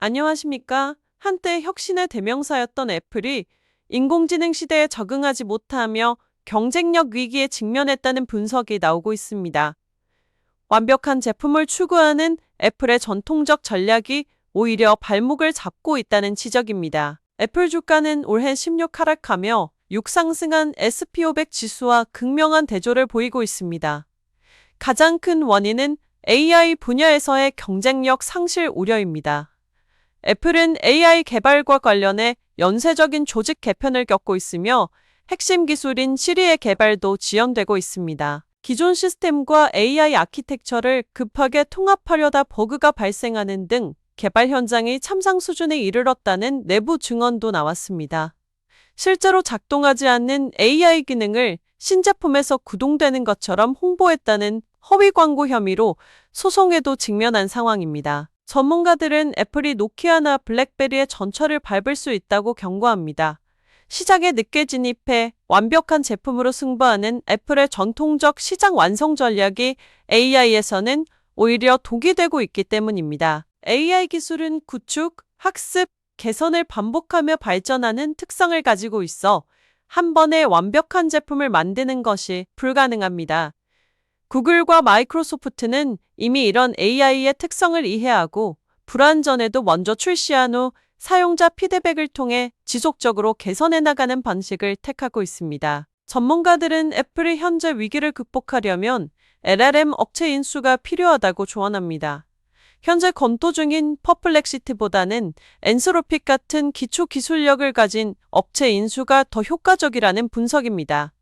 안녕하십니까? 한때 혁신의 대명사였던 애플이 인공지능 시대에 적응하지 못하며 경쟁력 위기에 직면했다는 분석이 나오고 있습니다. 완벽한 제품을 추구하는 애플의 전통적 전략이 오히려 발목을 잡고 있다는 지적입니다. 애플 주가는 올해 16 하락하며 6 상승한 SP500 지수와 극명한 대조를 보이고 있습니다. 가장 큰 원인은 AI 분야에서의 경쟁력 상실 우려입니다. 애플은 AI 개발과 관련해 연쇄적인 조직 개편을 겪고 있으며 핵심 기술인 시리의 개발도 지연되고 있습니다. 기존 시스템과 AI 아키텍처를 급하게 통합하려다 버그가 발생하는 등 개발 현장이 참상 수준에 이르렀다는 내부 증언도 나왔습니다. 실제로 작동하지 않는 AI 기능을 신제품에서 구동되는 것처럼 홍보했다는 허위 광고 혐의로 소송에도 직면한 상황입니다. 전문가들은 애플이 노키아나 블랙베리의 전철을 밟을 수 있다고 경고합니다. 시장에 늦게 진입해 완벽한 제품으로 승부하는 애플의 전통적 시장 완성 전략이 AI에서는 오히려 독이 되고 있기 때문입니다. AI 기술은 구축, 학습, 개선을 반복하며 발전하는 특성을 가지고 있어 한 번에 완벽한 제품을 만드는 것이 불가능합니다. 구글과 마이크로소프트는 이미 이런 AI의 특성을 이해하고 불완전에도 먼저 출시한 후 사용자 피드백을 통해 지속적으로 개선해 나가는 방식을 택하고 있습니다. 전문가들은 애플이 현재 위기를 극복하려면 LLM 업체 인수가 필요하다고 조언합니다. 현재 검토 중인 퍼플렉시티보다는 엔스로픽 같은 기초 기술력을 가진 업체 인수가 더 효과적이라는 분석입니다.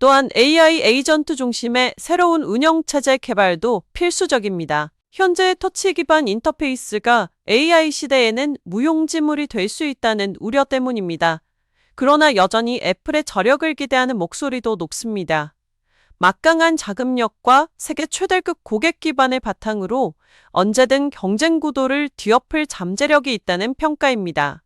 또한 AI 에이전트 중심의 새로운 운영 체제 개발도 필수적입니다. 현재 터치 기반 인터페이스가 AI 시대에는 무용지물이 될 수 있다는 우려 때문입니다. 그러나 여전히 애플의 저력을 기대하는 목소리도 높습니다. 막강한 자금력과 세계 최대급 고객 기반을 바탕으로 언제든 경쟁 구도를 뒤엎을 잠재력이 있다는 평가입니다.